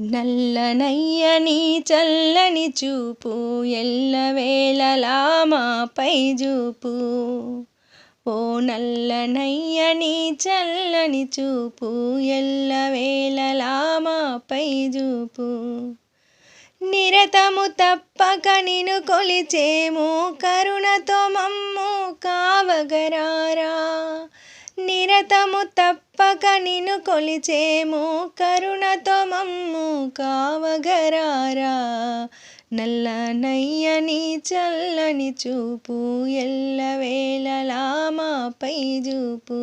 నల్లనయ్యని చల్లని చూపు ఎల్లవేళలా మాపై చూపు ఓ నల్లనయ్యని చల్లని చూపు ఎల్లవేళలా మాపై చూపు నిరతము తప్పక నిను కొలిచేము కరుణతో మమ్ము కావగరారా. నియతము తప్పక నిను కొలిచేము. కరుణతో మమ్ము కావగరారా. నల్లనయ్యని చల్లని చూపు ఎల్లవేళలా మాపై చూపు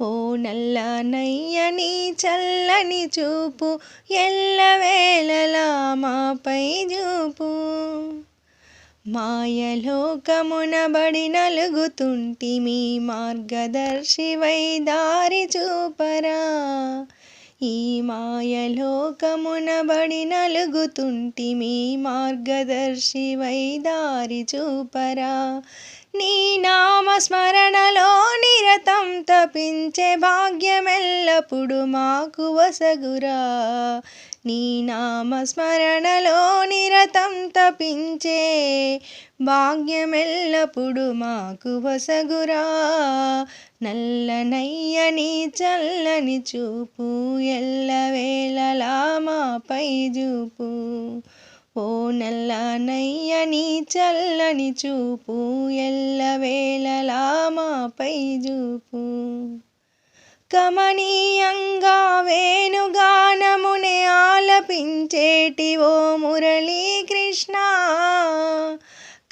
ఓ నల్లనయ్యని చల్లని చూపు ఎల్లవేళలా మాపై చూపు మాయలోకమునబడి నలుగుతుంటి నలుగుతుంటిమి మార్గదర్శివై దారి చూపరా. ఈ మాయలోకమునబడి నలుగుతుంటి నలుగుతుంటిమి మార్గదర్శివై దారి చూపరా. నీ నామస్మరణలో నిరతం తపించే భాగ్యమెల్లప్పుడు మాకు వసగురా. నీ నామస్మరణలో నిరతం తపించే భాగ్యమెల్లప్పుడు మాకు వసగురా. నల్లనయ్యని చల్లని చూపు ఎల్లవేళలా మాపై చూపు. ఓ నల్లనయ్యని చల్లని చూపు ఎల్లవేళలా మాపై చూపు కమనీయంగా వేణుగానమునే ఆలపించేటి ఓ మురళీకృష్ణ.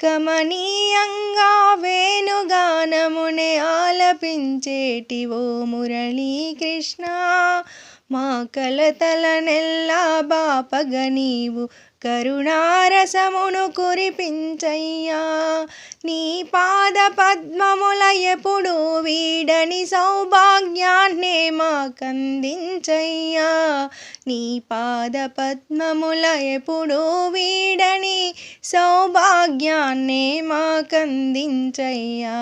కమనీయంగా వేణుగానమునే ఆలపించేటి ఓ మురళీకృష్ణ. మా కలతలనెల్లా బాపగ నీవు. కరుణారసమును కురిపించయ్యా. నీ పాద పద్మముల ఎప్పుడు వీడని సౌభాగ్యాన్నే మాకందించయ్యా. నీ పాద పద్మముల ఎప్పుడు వీడని సౌభాగ్యాన్నే మాకందించయ్యా.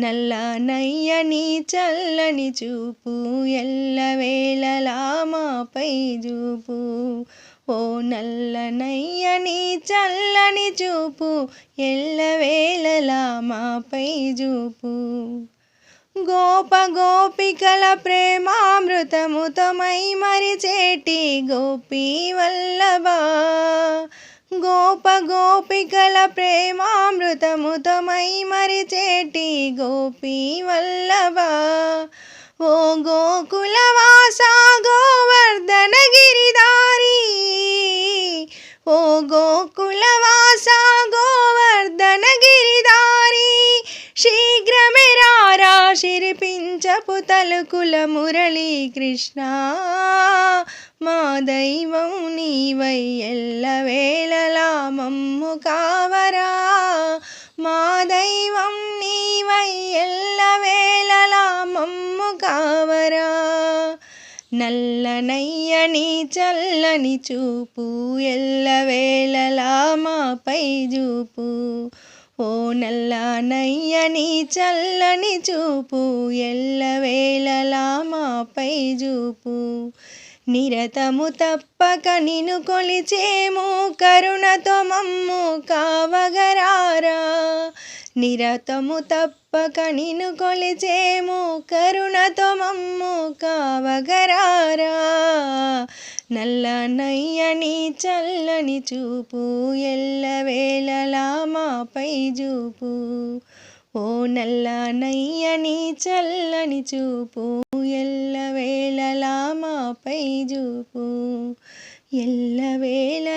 నల్లనయ్యని చల్లని చూపు ఎల్లవేళలా మాపై చూపు ఓ నల్లనయ్యని చల్లని చూపు ఎల్లవేళలా మాపై చూపు గోప గోపికల ప్రేమామృతముతమై మరిచేటి గోపీ వల్లభా. గోప గోపికల ప్రేమామృతముతమై మరిచేటి గోపీ వల్లభా. ఓ గోకులవాస గోవర్ధన గిరిదారి ఓ గోకులవాస గోవర్ధన గిరిదారి శీఘ్రమే రారా పంచపు తలుకుల మురళీ కృష్ణ మా దైవం నీవై ఎల్లవేళలా మమ్ము కావరా. మా దైవం నీవై ఎల్లవేళలా మమ్ము కావరా. నల్లనయ్యని చల్లని చూపు ఎల్లవేళలా మాపై చూపు ఓ నల్లనయ్యని చల్లని చూపు ఎల్లవేళలా మాపై చూపు నిరతము తప్పక నిను కొలిచేము కరుణతో మమ్ము కావగరారా. నిరతము తప్పక నిను కొలిచేము కరుణతో మమ్ము కావగరారా. నల్లనయ్యని చల్లని చూపు ఎల్లవేళలా మాపై చూపు ఓ నల్లనయ్యని చల్లని చూపు ఎల్లవేళలా మాపై చూపు ఎల్లవేళ